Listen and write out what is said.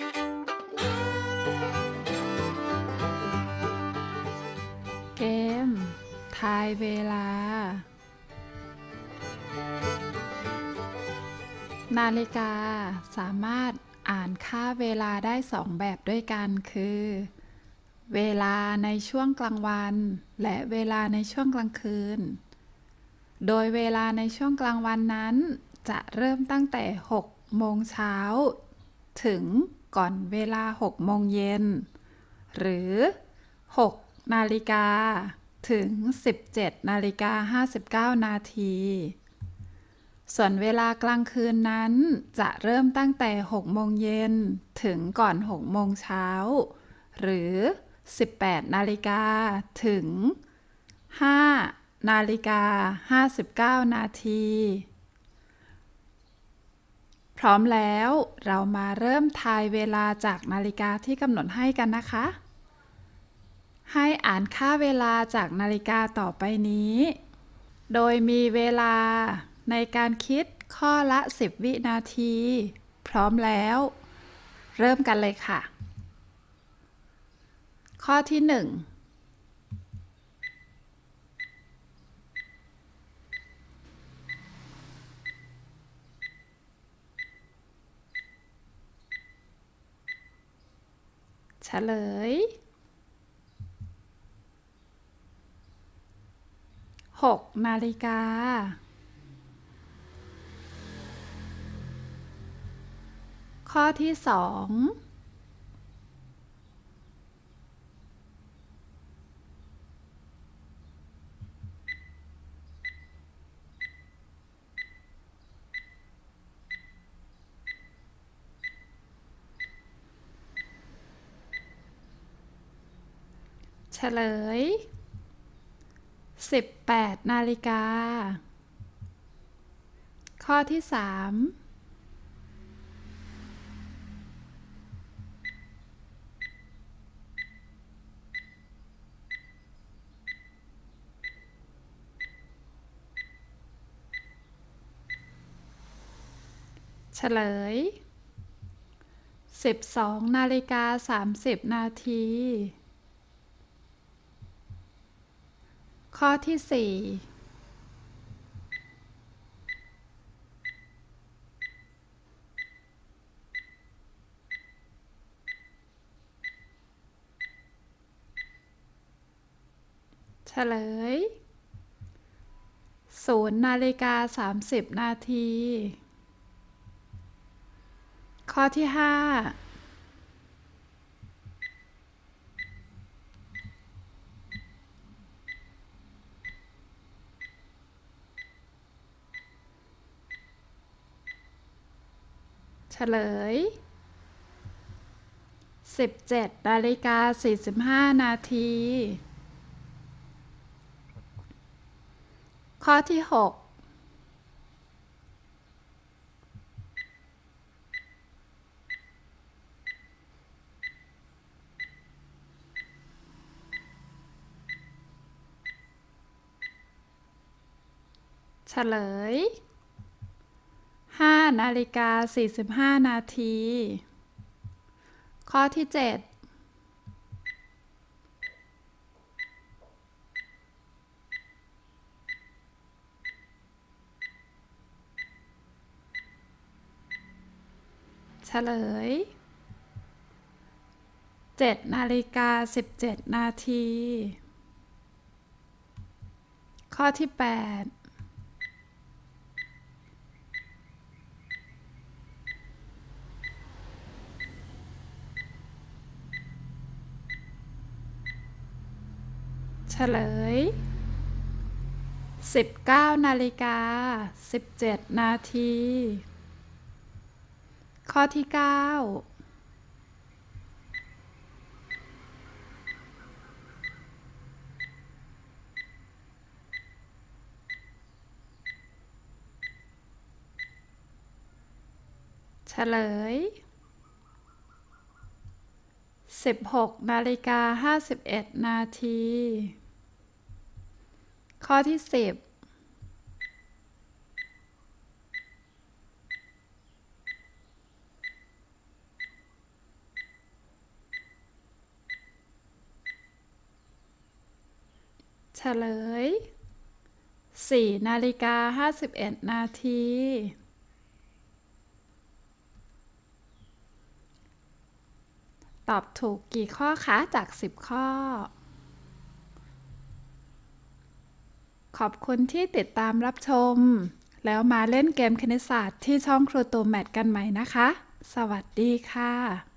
เกม ทายเวลา นาฬิกาสามารถอ่านค่าเวลาได้สองแบบด้วยกันคือ เวลาในช่วงกลางวัน และเวลาในช่วงกลางคืน โดยเวลาในช่วงกลางวันนั้น จะเริ่มตั้งแต่ 6 โมงเช้า ถึง ก่อนเวลา6โมงเย็น หรือ 6 นาฬิกา ถึง 17 นาฬิกา 59 นาที ส่วนเวลากลางคืนนั้นจะเริ่มตั้งแต่6โมงเย็น ถึงก่อน6โมงเช้า หรือ 18 นาฬิกา ถึง 5 นาฬิกา 59 นาที พร้อมแล้วเรามาเริ่มทายเวลาจากนาฬิกาที่กำหนดให้กันนะคะ ให้อ่านค่าเวลาจากนาฬิกาต่อไปนี้ โดยมีเวลาในการคิดข้อละ 10 วินาที พร้อมแล้ว เริ่มกันเลยค่ะ ข้อที่ 1 ฉลย 6 นาฬิกา ข้อที่สอง ฉลย 18 นาฬิกา ข้อที่3เฉลย 12 นาฬิกา 30 นาที ข้อที่สี่เฉลยศูนย์นาฬิกาสามสิบนาที ข้อที่ห้า เฉลย 17นาฬิกา45 นาที ข้อที่6เฉลย นาฬิกา 45 นาที ข้อที่7เฉลย 7 นาฬิกา 17 นาที ข้อที่ 8 ฉลย 19นาฬิกา17 นาที ข้อที่9เฉลย 16นาฬิกา51 นาที ข้อที่สิบเฉลยสี่นาฬิกาห้าสิบเอ็ดนาที ตอบถูกกี่ข้อคะ จาก 10 ข้อ ขอบคุณที่ติดตามรับชม แล้วมาเล่นเกมคณิตศาสตร์ที่ช่องครูตูแมทกันใหม่นะคะ สวัสดีค่ะ